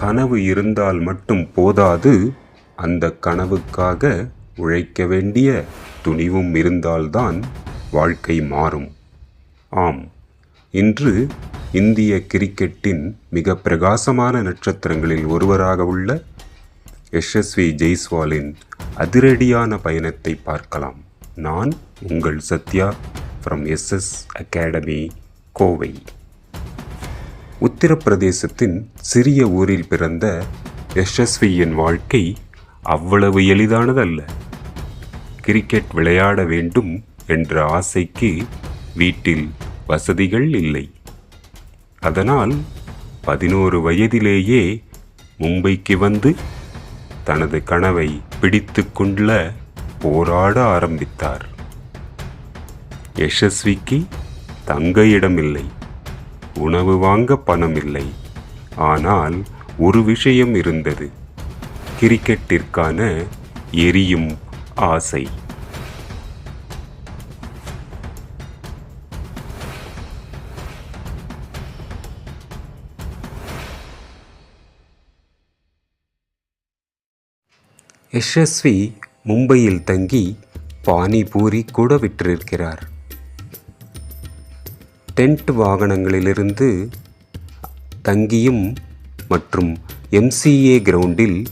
கனவு இருந்தால் மட்டும் போதாது அந்த கனவுக்காக உழைக்க வேண்டிய துணிவும் இருந்தால்தான் வாழ்க்கை மாறும். ஆம் இன்று இந்திய கிரிக்கெட்டின் மிக பிரகாசமான நட்சத்திரங்களில் ஒருவராக உள்ள யஷஸ்வி ஜெய்ஸ்வாலின் அதிரடியான பயணத்தை பார்க்கலாம். நான் உங்கள் Sathya from SS academy Kovai. உத்தரப்பிரதேசத்தின் சிறிய ஊரில் பிறந்த யஷஸ்வியின் வாழ்க்கை அவ்வளவு எளிதானதல்ல. கிரிக்கெட் விளையாட வேண்டும் என்ற ஆசைக்கு வீட்டில் வசதிகள் இல்லை. அதனால் பதினோரு வயதிலேயே மும்பைக்கு வந்து தனது கனவை பிடித்து கொள்ள போராட ஆரம்பித்தார். யஷஸ்விக்கு தங்க இடமில்லை. உணவு வாங்க பணம் இல்லை. ஆனால் ஒரு விஷயம் இருந்தது. கிரிக்கெட்டிற்கான எரியும் ஆசை. யஷஸ்வி மும்பையில் தங்கி பானிபூரி கூட விற்றிருக்கிறார். டென்ட் வாகனங்களிலிருந்து தங்கியும் மற்றும் எம்சிஏ கிரவுண்டில்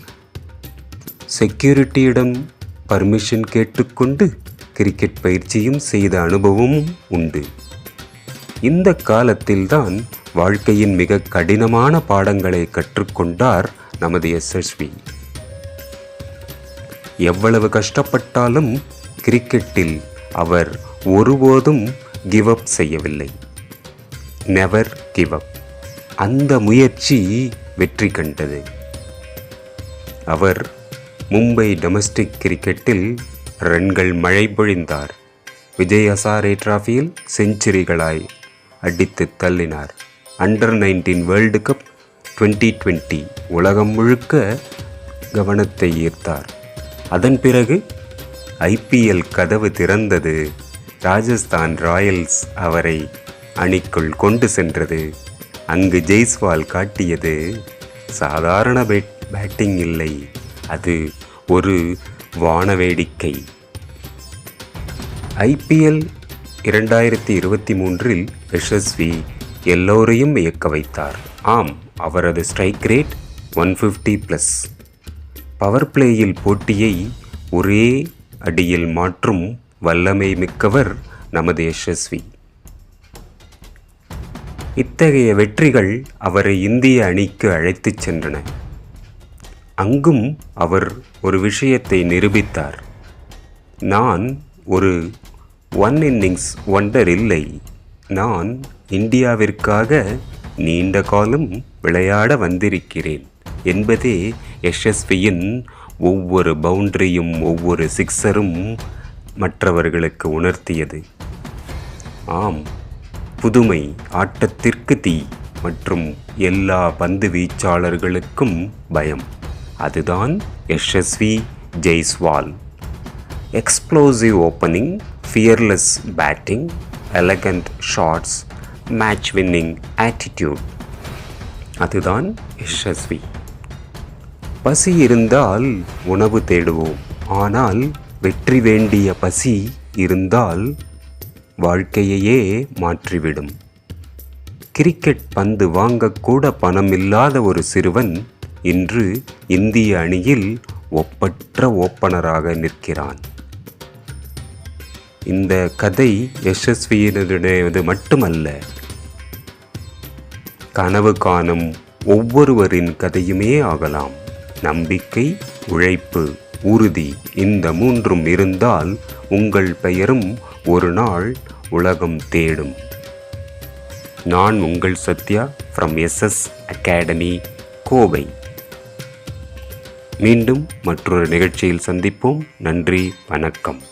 செக்யூரிட்டியிடம் பர்மிஷன் கேட்டுக்கொண்டு கிரிக்கெட் பயிற்சியும் செய்த அனுபவமும் உண்டு. இந்த காலத்தில்தான் வாழ்க்கையின் மிக கடினமான பாடங்களை கற்றுக்கொண்டார் நமது எஸ்எஸ்வி எவ்வளவு கஷ்டப்பட்டாலும் கிரிக்கெட்டில் அவர் ஒருபோதும் கிவ் அப் செய்யவில்லை. நெவர் கிவ் அப் அந்த முயற்சி வெற்றி கண்டது. அவர் மும்பை டொமஸ்டிக் கிரிக்கெட்டில் ரன்கள் மழை பொழிந்தார். விஜய் ஹசாரே டிராஃபியில் செஞ்சுரிகளாய் அடித்து தள்ளினார். Under nineteen world cup twenty twenty உலகம் முழுக்க கவனத்தை ஈர்த்தார். அதன் பிறகு ஐபிஎல் கதவு திறந்தது ராஜஸ்தான் ராயல்ஸ் அவரை அணிக்குள் கொண்டு சென்றது. அங்கு ஜெய்ஸ்வால் காட்டியது சாதாரண பேட் பேட்டிங் இல்லை. அது ஒரு வானவேடிக்கை. ஐபிஎல் இரண்டாயிரத்தி இருபத்தி மூன்றில் யஷஸ்வி எல்லோரையும் இயக்க வைத்தார். ஆம் அவரது strike rate one fifty plus. Power பிளேயில் போட்டியை ஒரே அடியில் மாற்றும் வல்லமை மிக்கவர் நமது யஷஸ்வி. இத்தகைய வெற்றிகள் அவரை இந்திய அணிக்கு அழைத்துச் சென்றன. அங்கும் அவர் ஒரு விஷயத்தை நிரூபித்தார். நான் ஒரு ஒன் இன்னிங்ஸ் ஒண்டர் இல்லை. நான் இந்தியாவிற்காக நீண்ட காலம் விளையாட வந்திருக்கிறேன் என்பதே யஷஸ்வியின் ஒவ்வொரு பவுண்டரியும் ஒவ்வொரு சிக்ஸரும் மற்றவர்களுக்கு உணர்த்தியது. ஆம் புதுமை ஆட்டத்திற்கு தீ மற்றும் எல்லா பந்து வீச்சாளர்களுக்கும் பயம். அதுதான் Yashasvi Jaiswal. Explosive opening fearless batting elegant shots match winning attitude அதுதான் யஷஸ்வி. பசி இருந்தால் உணவு தேடுவோம். ஆனால் வெற்றி வேண்டிய பசி இருந்தால் வாழ்க்கையையே மாற்றிவிடும். கிரிக்கெட் பந்து வாங்கக்கூட பணமில்லாத ஒரு சிறுவன் இன்று இந்திய அணியில் ஒப்பற்ற ஓப்பனராக நிற்கிறான். இந்த கதை யசஸ்வியினருடையது மட்டுமல்ல. கனவு காணும் ஒவ்வொருவரின் கதையுமே ஆகலாம். நம்பிக்கை உழைப்பு உறுதி இந்த மூன்றும் இருந்தால் உங்கள் பெயரும் ஒரு நாள் உலகம் தேடும். நான் உங்கள் Sathya from SS academy Kovai. மீண்டும் மற்றொரு நிகழ்ச்சியில் சந்திப்போம். நன்றி வணக்கம்.